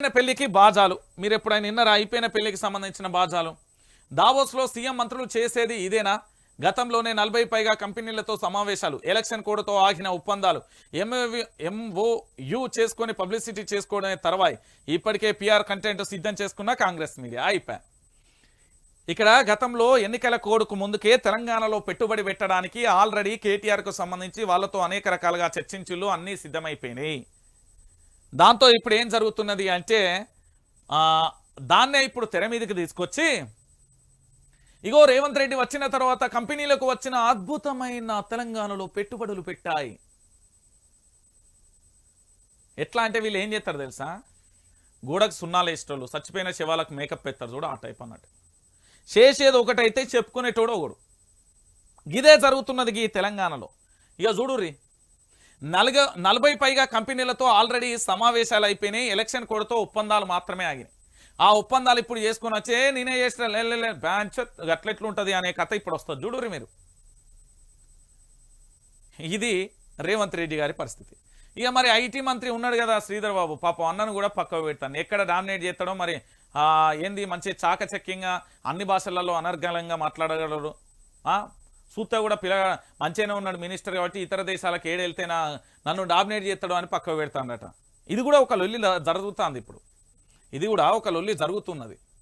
అయిపోయిన పెళ్ళికి బాజాలు. మీరు ఎప్పుడైనా విన్నారా? అయిపోయిన పెళ్ళికి సంబంధించిన బాజాలు. దావోస్లో సీఎం మంత్రులు చేసేది ఇదేనా? గతంలోనే నలభై పైగా కంపెనీలతో సమావేశాలు ఎలక్షన్ కోడ్తో ఆగిన ఒప్పందాలు. ఎంఓవి ఎంఓయు చేసుకొని పబ్లిసిటీ చేసుకోవడమే తర్వాయి. ఇప్పటికే పిఆర్ కంటెంట్ సిద్ధం చేసుకున్న కాంగ్రెస్ మీడియా. అయిపోయా. ఇక్కడ గతంలో ఎన్నికల కోడ్కు ముందుకే తెలంగాణలో పెట్టుబడి పెట్టడానికి ఆల్రెడీ కేటీఆర్కు సంబంధించి వాళ్ళతో అనేక రకాలుగా చర్చించులు అన్నీ సిద్ధమైపోయినాయి. దాంతో ఇప్పుడు ఏం జరుగుతున్నది అంటే ఆ, దాన్నే ఇప్పుడు తెర మీదకి తీసుకొచ్చి ఇగో రేవంత్ రెడ్డి వచ్చిన తర్వాత కంపెనీలకు వచ్చిన అద్భుతమైన తెలంగాణలో పెట్టుబడులు పెట్టాయి. ఎట్లా అంటే వీళ్ళు ఏం చేస్తారు తెలుసా? గోడకు సున్నాలు వేసేటోళ్ళు చచ్చిపోయిన శవాలకు మేకప్ పెడతారు చూడు ఆ టైప్ అన్నట్టు. చేసేది ఒకటైతే చెప్పుకునేటోడు ఒకడు. గిదే జరుగుతున్నది ఈ తెలంగాణలో. ఇక చూడుర్రి నలుగ నలభై పైగా కంపెనీలతో ఆల్రెడీ సమావేశాలు అయిపోయినాయి. ఎలక్షన్ కోడ్తో ఒప్పందాలు మాత్రమే ఆగినాయి. ఆ ఒప్పందాలు ఇప్పుడు చేసుకుని వచ్చే నేనే చేసిన లే, బ్యాంచ్ అట్లెట్లుంటుంది అనే కథ ఇప్పుడు వస్తుంది. చూడుర్రి మీరు. ఇది రేవంత్ రెడ్డి గారి పరిస్థితి. ఇక మరి ఐటీ మంత్రి ఉన్నాడు కదా శ్రీధర్ బాబు. పాపం అన్నను కూడా పక్కకు పెడతాను. ఎక్కడ డామినేట్ చేస్తాడో మరి ఏంది మంచి చాకచక్యంగా అన్ని భాషలలో అనర్గళంగా మాట్లాడగలడు. చూస్తే సూత్త కూడా పిల్ల మంచిగానే ఉన్నాడు మినిస్టర్ కాబట్టి ఇతర దేశాలకు ఏడెళ్తేనా నన్ను డామినేట్ చేస్తాడు అని పక్కకు పెడతాడట ఇది కూడా ఒక లొల్లి జరుగుతుంది ఇప్పుడు. ఇది కూడా ఒక లొల్లి జరుగుతున్నది.